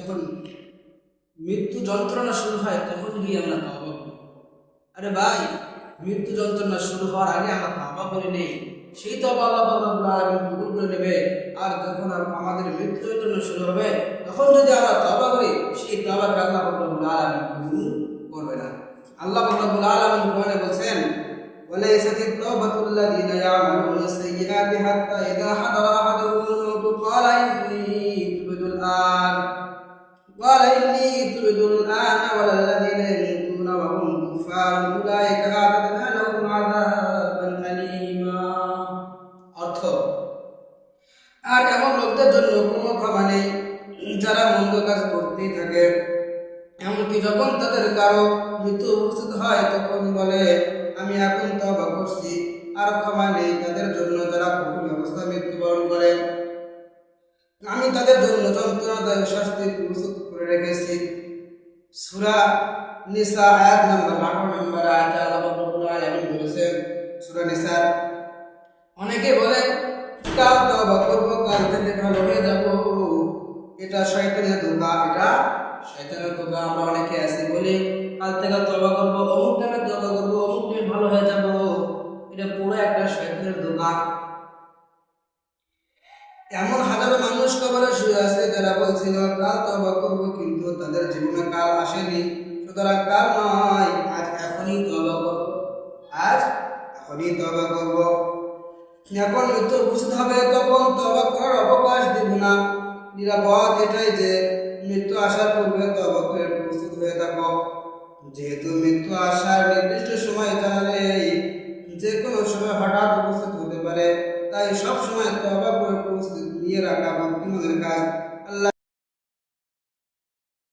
যখন মৃত্যু যন্ত্রণা শুরু হয় তখন গিয়ে আমরা তবা করি আরে ভাই মৃত্যু যন্ত্রণা শুরু হওয়ার আগে আমরা তবা করে নেই সেই তবা আল্লাহ রব্বুল আলামিন কবুল করে নেবে আর যখন আম- আমাদের মৃত্যু যন্ত্রণা শুরু হবে তখন যদি আমরা তবা করি সেই তবাকে আল্লাহ রব্বুল আলামিন কবুল করবে না আল্লাহ রব্বুল আলামিন কোরআনে বলছেন وليست التوبة الذين يعملون السيئات حتى إذا حضر أحدهم قال إني تبت الآن ولا الذين يموتون وهم كفار أولئك أعتدنا لهم عذابا أليما অর্থ আর এমন লোকদের জন্য কোনো ক্ষমা নেই যারা মন্দ কাজ করতেই থাকে এমনকি যখন তাদের কারো মৃত্যু উপস্থিত হয় তখন বলে আমি এখন তবা করছি আর ক্ষমা নেই তাদের জন্য তাদের জন্য যন্ত্রণাদায়ক শাস্তি প্রস্তুত করে রেখেছি। সুরা নিসা আয়াত নাম্বার আঠারো নম্বর আয়াতে আল্লাহ রাব্বুল আলামিন বলেছেন, সুরা নিসার অনেকে বলে, কাল তবা করব, কাল থেকে ভালো হয়ে যাব। এটা শয়তানের ধোকা, এটা শয়তানের ধোকা। আমরা অনেকে আছি বলি, কাল থেকে তবা করব, অমুক টাইমে তবা করব, অমুক ভালো হয়ে যাব। এটা পুরো একটা শয়তানের ধোকা। এমন হাজারো মানুষ কবরে শুয়ে আছে, যারা বলছিল কাল তবা করব, কিন্তু তাদের জীবনে কাল আসেনি। সুতরাং কাল নয়, আজ এখনই তবা করব। আজ এখনই তবা করব। যখন মৃত্যু উপস্থিত হবে, তখন তবা করার অবকাশ দিব না। নিরাপদ এটাই যে, মৃত্যু আসার পূর্বে তবা করে প্রস্তুত হয়ে থাকো। যেহেতু মৃত্যু আসার নির্দিষ্ট তাই সবসময় তবা করে প্রস্তুতি নিয়ে রাখা ভক্তিমদের কাজ